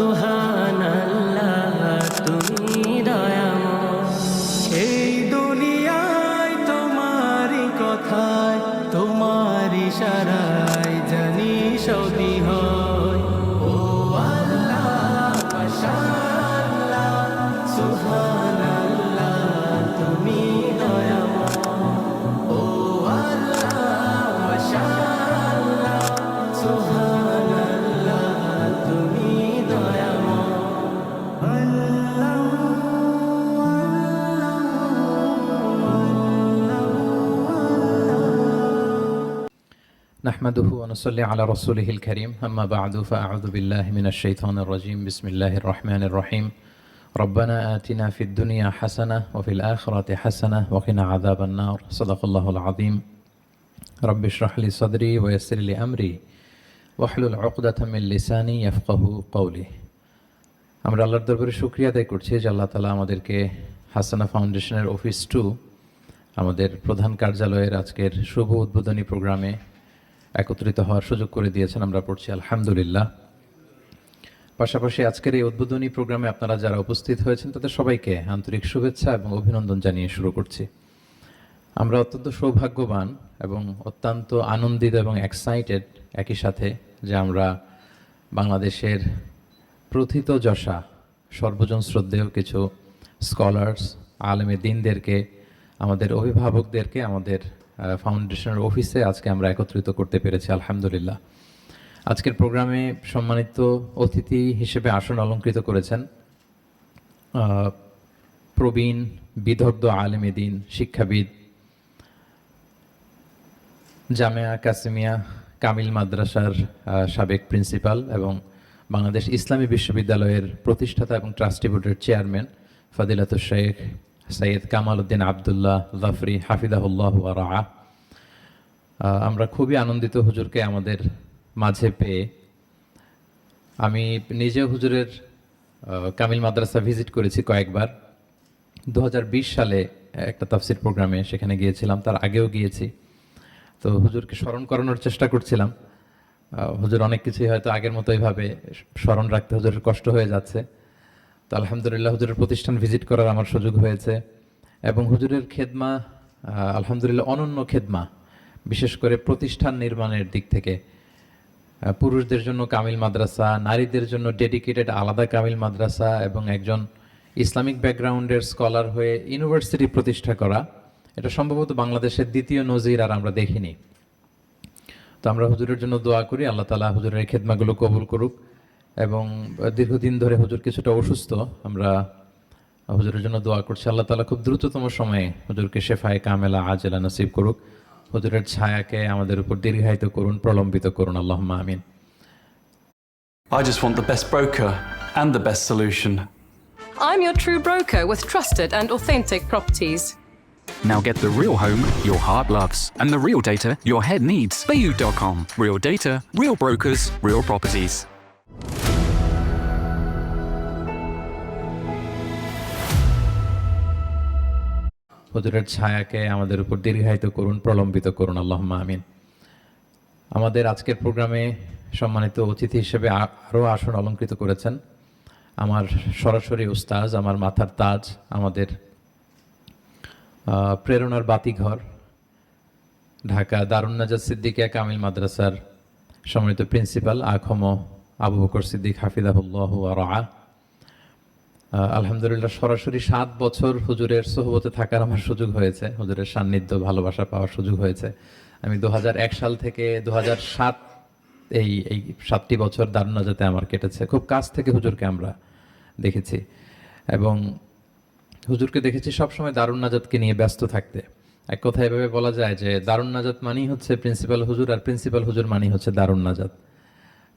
so high. নাহমাদুহু অনুসল্লি আলা রসুলহিল করিম আম্মা বাদু ফাউদুবিল্লাহ মিনাশ শৈতানির রাজিম বিসমিল্লাহির রহমানির রহিম রব্বানা আতিনা ফিদ দুনিয়া হাসানা ওয়া ফিল আখিরাতি হাসানা ওয়া কিনা আযাবান নার সাদাকাল্লাহুল আযীম রব্বি ইশরাহ লি সাদরি ওয়া ইয়াসসির লি আমরি ওয়াহলুল উকদাতাম মিন লিসানি ইয়াফকাহু কওলি আমরা আল্লাহর দরবারে শুকরিয়া আদায় করছি যে আল্লাহ তাআলা আমাদেরকে হাসানা ফাউন্ডেশনের অফিস টু আমাদের প্রধান কার্যালয়ের আজকের শুভ উদ্বোধনী প্রোগ্রামে একত্রিত হওয়ার সুযোগ করে দিয়েছেন, আমরা পড়ছি আলহামদুলিল্লাহ। পাশাপাশি আজকের এই উদ্বোধনী প্রোগ্রামে আপনারা যারা উপস্থিত হয়েছেন, তাদের সবাইকে আন্তরিক শুভেচ্ছা এবং অভিনন্দন জানিয়ে শুরু করছি। আমরা অত্যন্ত সৌভাগ্যবান এবং অত্যন্ত আনন্দিত এবং এক্সাইটেড একই সাথে যে আমরা বাংলাদেশের প্রথিত যশা, সর্বজন শ্রদ্ধেয় কিছু স্কলার্স আলেমে দিনদেরকে, আমাদের অভিভাবকদেরকে, আমাদের ফাউন্ডেশনের অফিসে আজকে আমরা একত্রিত করতে পেরেছি, আলহামদুলিল্লাহ। আজকের প্রোগ্রামে সম্মানিত অতিথি হিসেবে আসন অলঙ্কৃত করেছেন প্রবীণ বিদগ্ধ আলেমে দিন শিক্ষাবিদ জামিয়া কাসিমিয়া কামিল মাদ্রাসার সাবেক প্রিন্সিপাল এবং বাংলাদেশ ইসলামী বিশ্ববিদ্যালয়ের প্রতিষ্ঠাতা এবং ট্রাস্টি বোর্ডের চেয়ারম্যান ফাদিলাত শেখ সৈয়দ কামাল উদ্দিন আবদুল্লাহ জাফরি হাফিদাহুল্লাহ রাহা আমরা খুবই আনন্দিত হুজুরকে আমাদের মাঝে পেয়ে। আমি নিজে হুজুরের কামিল মাদ্রাসা ভিজিট করেছি কয়েকবার। দু হাজার বিশ সালে একটা তাফসির প্রোগ্রামে সেখানে গিয়েছিলাম, তার আগেও গিয়েছি। তো হুজুরকে স্মরণ করানোর চেষ্টা করছিলাম। হুজুর অনেক কিছুই হয়তো আগের মতো এইভাবে স্মরণ রাখতে হুজুরের কষ্ট হয়ে যাচ্ছে। তো আলহামদুলিল্লাহ হুজুরের প্রতিষ্ঠান ভিজিট করার আমার সুযোগ হয়েছে। এবং হুজুরের খেদমা আলহামদুলিল্লাহ অনন্য খেদমা, বিশেষ করে প্রতিষ্ঠান নির্মাণের দিক থেকে। পুরুষদের জন্য কামিল মাদ্রাসা, নারীদের জন্য ডেডিকেটেড আলাদা কামিল মাদ্রাসা এবং একজন ইসলামিক ব্যাকগ্রাউন্ডের স্কলার হয়ে ইউনিভার্সিটি প্রতিষ্ঠা করা। এটা সম্ভবত বাংলাদেশের দ্বিতীয় নজির আর আমরা দেখিনি। তো আমরা হুজুরের জন্য দোয়া করি, আল্লাহ তালা হুজুরের খেদমাগুলো কবুল করুক। এবং দীর্ঘদিন ধরে হুজুর কিছুটা অসুস্থ আমরা হুজুরের জন্য দোয়া করছি আল্লাহ তালা খুব দ্রুততম সময়ে হুজুরকে শেফায় কামেলা আজেলা নসিব করুক হুজুরের ছায়াকে আমাদের উপর দীর্ঘায়িত করুন প্রলম্বিত করুন আল্লাহ আমিন I just want the best broker and the best solution. I'm your true broker with trusted and authentic properties. Now get the real home your heart loves and the real data your head needs. Bayou.com. Real data, real brokers, real properties. হুজুরের ছায়াকে আমাদের উপর দীর্ঘায়িত করুন প্রলম্বিত করুন আল্লাহ আমিন। আমাদের আজকের প্রোগ্রামে সম্মানিত অতিথি হিসেবে আরও আসন অলঙ্কৃত করেছেন। আমার সরাসরি উস্তাজ আমার মাথার তাজ আমাদের প্রেরণার বাতিঘর ঢাকা দারুণ নাজাদ সিদ্দিকিয়া কামিল মাদ্রাসার সম্মানিত প্রিন্সিপাল আখম আবু বকর সিদ্দিক হাফিদাহুল্লাহ রা আহ, আলহামদুলিল্লাহ, সরাসরি সাত বছর হুজুরের সোহবতে থাকার আমার সুযোগ হয়েছে। হুজুরের সান্নিধ্য, ভালোবাসা পাওয়ার সুযোগ হয়েছে। আমি দু হাজার এক সাল থেকে দু সাত এই এই সাতটি বছর দারুণাজাতে আমার কেটেছে। খুব কাছ থেকে হুজুরকে আমরা দেখেছি। এবং হুজুরকে দেখেছি সবসময় দারুণ নাজাতকে নিয়ে ব্যস্ত থাকতে। এক কথা এভাবে বলা যায় যে দারুণ নাজাত মানেই হচ্ছে প্রিন্সিপাল হুজুর আর প্রিন্সিপাল হুজুর মানেই হচ্ছে দারুণ নাজাত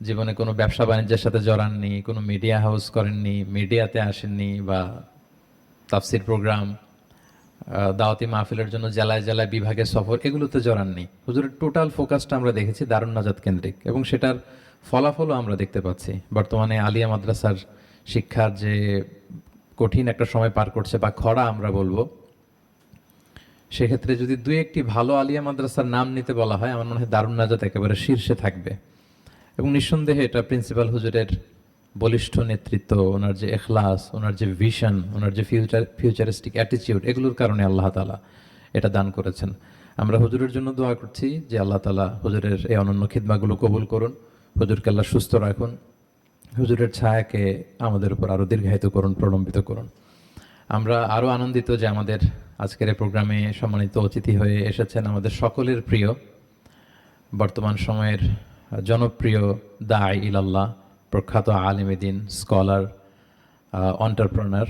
জীবনে কোনো ব্যবসা বাণিজ্যের সাথে জড়াননি, কোনো মিডিয়া হাউস করেননি মিডিয়াতে আসেননি বা তাফসির প্রোগ্রাম দাওয়াতি মাহফিলের জন্য জেলায় জেলায় বিভাগের সফর, এগুলোতে জড়াননি। হুজুরের টোটাল ফোকাসটা আমরা দেখেছি দারুণ নাজাত কেন্দ্রিক এবং সেটার ফলাফলও আমরা দেখতে পাচ্ছি। বর্তমানে আলিয়া মাদ্রাসার শিক্ষার যে কঠিন একটা সময় পার করছে বা খরা আমরা বলব, সেক্ষেত্রে যদি দুই একটি ভালো আলিয়া মাদ্রাসার নাম নিতে বলা হয়, আমার মনে হয় দারুণ নাজাত একেবারে শীর্ষে থাকবে। এবং নিঃসন্দেহে এটা প্রিন্সিপাল হুজুরের বলিষ্ঠ নেতৃত্ব, ওনার যে এখলাস, ওনার যে ভিশন ওনার যে ফিউচার ফিউচারিস্টিক অ্যাটিটিউড এগুলোর কারণে আল্লাহ তালা এটা দান করেছেন। আমরা হুজুরের জন্য দোয়া করছি যে আল্লাহ তালা হুজুরের এই অনন্য খিদমাগুলো কবুল করুন, হুজুরকে আল্লাহ সুস্থ রাখুন, হুজুরের ছায়াকে আমাদের উপর আরও দীর্ঘায়িত করুন, প্রলম্বিত করুন। আমরা আরও আনন্দিত যে আমাদের আজকের এই প্রোগ্রামে সম্মানিত অতিথি হয়ে এসেছেন আমাদের সকলের প্রিয় বর্তমান সময়ের জনপ্রিয় দায় ইলাল্লাহ, প্রখ্যাত আলিমেদিন স্কলার অন্টারপ্রনার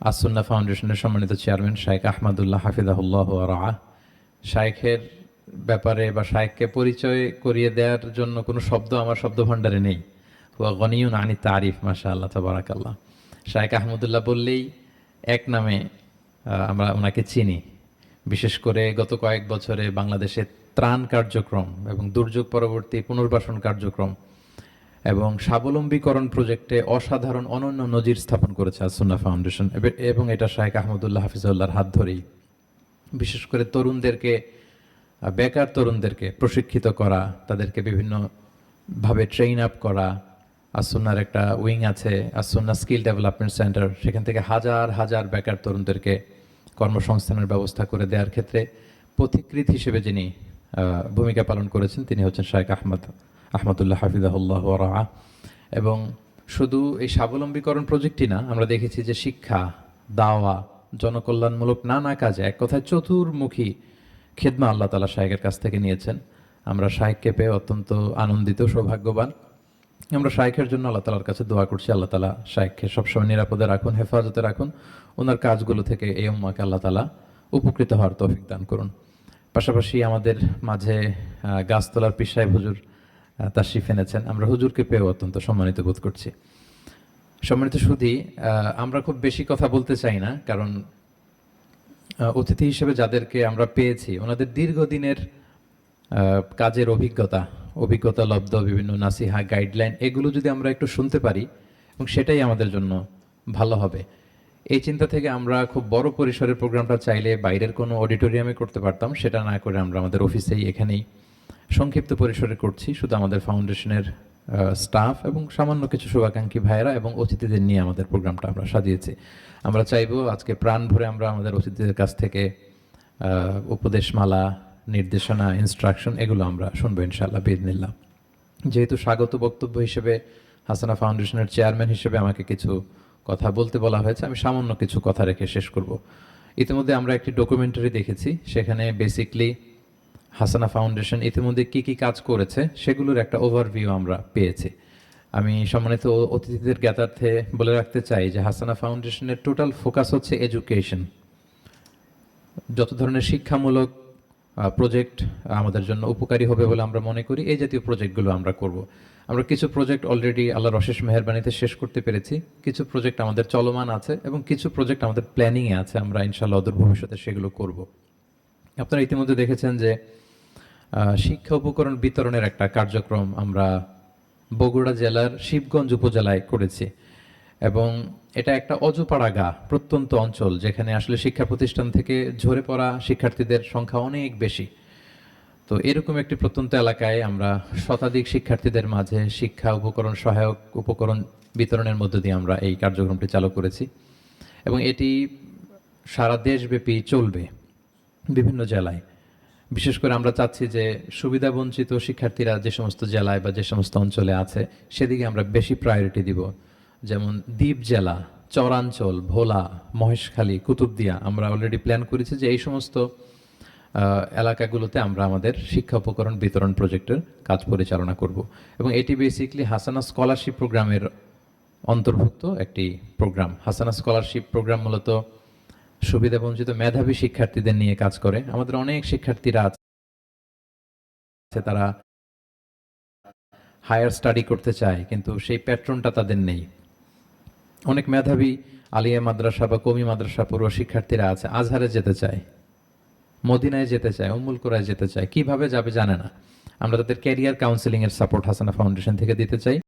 আসুন্না ফাউন্ডেশনের সম্মানিত চেয়ারম্যান শাইখ আহমদুল্লাহ হাফিজাহুল্লাহ রা শাইখের ব্যাপারে বা শাইখকে পরিচয় করিয়ে দেওয়ার জন্য কোনো শব্দ, আমার শব্দ ভাণ্ডারে নেই। হুয়া গনিউন আনি তারিফ মাশা আল্লাহ তাবারাকাল্লাহ। শাইখ আহমদুল্লাহ বললেই এক নামে আমরা ওনাকে চিনি। বিশেষ করে গত কয়েক বছরে বাংলাদেশে ত্রাণ কার্যক্রম এবং দুর্যোগ পরবর্তী পুনর্বাসন কার্যক্রম এবং স্বাবলম্বীকরণ প্রজেক্টে অসাধারণ অনন্য নজির স্থাপন করেছে আসুন্না ফাউন্ডেশন। এবে- এটা শাহেখ আহমদুল্লাহ হাফিজউল্লাহর হাত ধরেই। বিশেষ করে তরুণদেরকে বেকার তরুণদেরকে প্রশিক্ষিত করা, তাদেরকে বিভিন্নভাবে ট্রেন আপ করা। আসুন্নার একটা উইং আছে আসুন্না স্কিল ডেভেলপমেন্ট সেন্টার সেখান থেকে হাজার হাজার বেকার তরুণদেরকে কর্মসংস্থানের ব্যবস্থা করে দেওয়ার ক্ষেত্রে পথিকৃত হিসেবে যিনি ভূমিকা পালন করেছেন। তিনি হচ্ছেন শাহেখ আহমদ, আহমদুল্লাহ হাফিজাহুল্লাহ রা এবং শুধু এই স্বাবলম্বীকরণ প্রজেক্টই না, আমরা দেখেছি যে শিক্ষা, দাওয়া, জনকল্যাণমূলক নানা কাজে এক কথায় চতুর্মুখী খেদমা আল্লাহ তালা শাহেকের কাছ থেকে নিয়েছেন। আমরা শাহেককে পেয়ে অত্যন্ত আনন্দিত, সৌভাগ্যবান। আমরা শাইখের জন্য আল্লাহ তালার কাছে দোয়া করছি। আল্লাহ তালা শাইখকে সবসময় নিরাপদে রাখুন, হেফাজতে রাখুন। ওনার কাজগুলো থেকে এই উম্মাকে আল্লাহ তালা উপকৃত হওয়ার তৌফিক দান করুন। পাশাপাশি আমাদের মাঝে গাছতলার পিসায় হুজুর আহ, তাশরিফ এনেছেন। আমরা হুজুরকে পেয়েও অত্যন্ত সম্মানিত বোধ করছি। সম্মানিত সুধী আমরা খুব বেশি কথা বলতে চাই না কারণ অতিথি হিসেবে যাদেরকে আমরা পেয়েছি ওনাদের দীর্ঘদিনের কাজের অভিজ্ঞতা অভিজ্ঞতা লব্ধ বিভিন্ন নাসিহা গাইডলাইন এগুলো যদি আমরা একটু শুনতে পারি এবং সেটাই আমাদের জন্য ভালো হবে। এই চিন্তা থেকে আমরা খুব বড় পরিসরের প্রোগ্রামটা চাইলে বাইরের কোনো অডিটোরিয়ামে করতে পারতাম, সেটা না করে আমরা আমাদের অফিসেই এখানেই সংক্ষিপ্ত পরিসরে করছি, শুধু আমাদের ফাউন্ডেশনের স্টাফ এবং সামান্য কিছু শুভাকাঙ্ক্ষী ভাইয়েরা এবং অতিথিদের নিয়ে আমাদের প্রোগ্রামটা আমরা সাজিয়েছি। আমরা চাইব আজকে প্রাণ ভরে আমরা আমাদের অতিথিদের কাছ থেকে উপদেশমালা, নির্দেশনা ইনস্ট্রাকশন এগুলো আমরা শুনব ইনশাআল্লাহ বিদিনিল্লাহ যেহেতু স্বাগত বক্তব্য হিসেবে হাসানা ফাউন্ডেশনের চেয়ারম্যান হিসেবে আমাকে কিছু কথা বলতে বলা হয়েছে, আমি সামান্য কিছু কথা রেখে শেষ করব। ইতিমধ্যে আমরা একটি ডকুমেন্টারি দেখেছি, সেখানে বেসিকলি হাসানা ফাউন্ডেশন ইতিমধ্যে কি কি কাজ করেছে, সেগুলোর একটা ওভারভিউ আমরা পেয়েছি। আমি সম্মানিত অতিথিদের জ্ঞাতার্থে বলে রাখতে চাই যে হাসানা ফাউন্ডেশনের টোটাল ফোকাস হচ্ছে এডুকেশন যত ধরনের শিক্ষামূলক প্রজেক্ট আমাদের জন্য উপকারী হবে বলে আমরা মনে করি। এই জাতীয় প্রজেক্টগুলো আমরা করব। আমরা কিছু প্রজেক্ট অলরেডি আল্লাহর অশেষ মেহরবানিতে শেষ করতে পেরেছি। কিছু প্রজেক্ট আমাদের চলমান আছে এবং কিছু প্রজেক্ট আমাদের প্ল্যানিংয়ে আছে। আমরা ইনশাল্লাহ অদূর ভবিষ্যতে সেগুলো করব। আপনারা ইতিমধ্যে দেখেছেন যে শিক্ষা উপকরণ বিতরণের একটা কার্যক্রম আমরা বগুড়া জেলার শিবগঞ্জ উপজেলায় করেছি। এবং এটা একটা অজপাড়া গা প্রত্যন্ত অঞ্চল, যেখানে আসলে শিক্ষা প্রতিষ্ঠান থেকে ঝরে পড়া শিক্ষার্থীদের সংখ্যা অনেক বেশি। তো এরকম একটি প্রত্যন্ত এলাকায় আমরা শতাধিক শিক্ষার্থীদের মাঝে শিক্ষা উপকরণ সহায়ক উপকরণ বিতরণের মধ্য দিয়ে আমরা এই কার্যক্রমটি চালু করেছি। এবং এটি সারা দেশব্যাপী চলবে বিভিন্ন জেলায়। বিশেষ করে আমরা চাচ্ছি যে সুবিধা বঞ্চিত শিক্ষার্থীরা যে সমস্ত জেলায় বা যে সমস্ত অঞ্চলে আছে, সেদিকে আমরা বেশি প্রায়োরিটি দিব। যেমন দ্বীপ জেলা, চরাঞ্চল, ভোলা, মহেশখালী, কুতুবদিয়া, আমরা অলরেডি প্ল্যান করেছি যে এই সমস্ত এলাকাগুলোতে আমরা আমাদের শিক্ষা উপকরণ বিতরণ প্রজেক্টের কাজ পরিচালনা করব। এবং এটি বেসিকলি হাসানা স্কলারশিপ প্রোগ্রামের অন্তর্ভুক্ত একটি প্রোগ্রাম হাসানা স্কলারশিপ প্রোগ্রাম মূলত সুবিধাবঞ্চিত মেধাবী শিক্ষার্থীদের নিয়ে কাজ করে। আমাদের অনেক শিক্ষার্থীরা আছে, তারা হায়ার স্টাডি করতে চায়, কিন্তু সেই প্যাট্রনটা তাদের নেই। অনেক মেধাবী আলিয়া মাদ্রাসা বা কমি মাদ্রাসা পড়ুয়া শিক্ষার্থীরা আছে, আজহারে যেতে চায়, মদিনায় যেতে চায়, উমুল করায় যেতে চায়, কীভাবে যাবে জানে না। আমরা তাদের ক্যারিয়ার কাউন্সিলিং এর সাপোর্ট হাসানা ফাউন্ডেশন থেকে দিতে চাই।